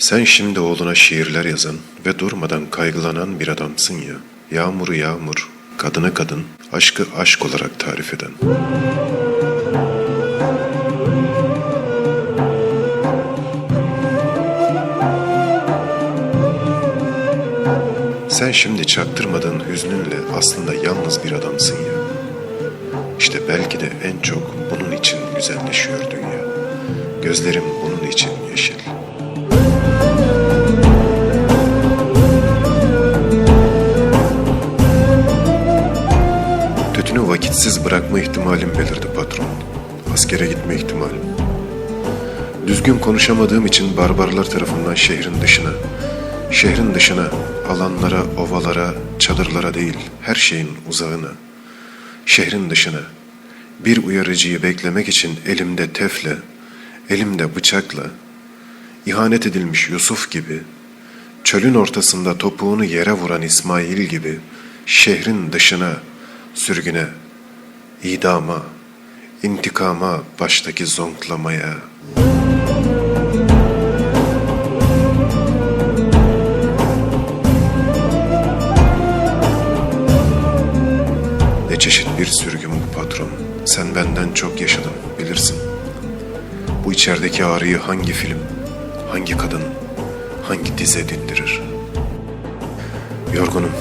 Sen şimdi oğluna şiirler yazan ve durmadan kaygılanan bir adamsın ya. Yağmuru yağmur, kadını kadın, aşkı aşk olarak tarif eden. Sen şimdi çaktırmadığın hüznünle aslında yalnız bir adamsın ya. İşte belki de en çok bunun için güzelleşiyor dünya. Gözlerim bunun için yeşil. Vakitsiz bırakma ihtimalim belirdi patron. Askere gitme ihtimalim. Düzgün konuşamadığım için barbarlar tarafından şehrin dışına, şehrin dışına, alanlara, ovalara, çadırlara değil, her şeyin uzağına, şehrin dışına, bir uyarıcıyı beklemek için elimde tefle, elimde bıçakla, ihanet edilmiş Yusuf gibi, çölün ortasında topuğunu yere vuran İsmail gibi, şehrin dışına, sürgüne, idama, intikama, baştaki zonklamaya, Ne çeşit bir sürgün bu patron. Sen benden çok yaşadın, bilirsin. Bu içerideki ağrıyı hangi film, hangi kadın, hangi dize dindirir? Yorgunum.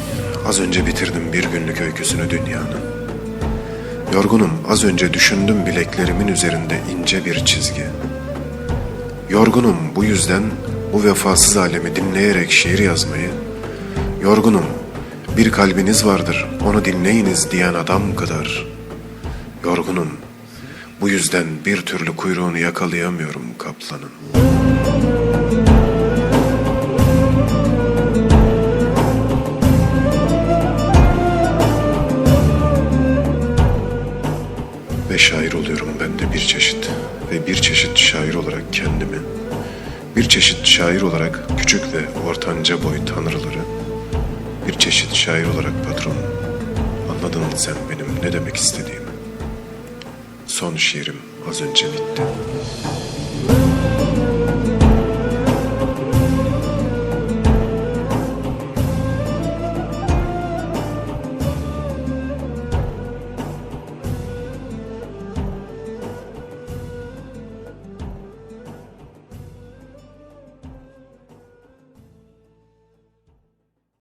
Az önce bitirdim bir günlük öyküsünü dünyanın. Yorgunum. Az önce düşündüm bileklerimin üzerinde ince bir çizgi. Yorgunum bu yüzden bu vefasız alemi dinleyerek şiir yazmayı. Yorgunum. Bir kalbiniz vardır, onu dinleyiniz diyen adam kadar. Yorgunum. Bu yüzden bir türlü kuyruğunu yakalayamıyorum kaplanın. Şair oluyorum ben de bir çeşit. Ve bir çeşit şair olarak kendimi, bir çeşit şair olarak küçük ve ortanca boy tanrıları, bir çeşit şair olarak patron. Anladın mı sen benim ne demek istediğimi? Son şiirim az önce bitti.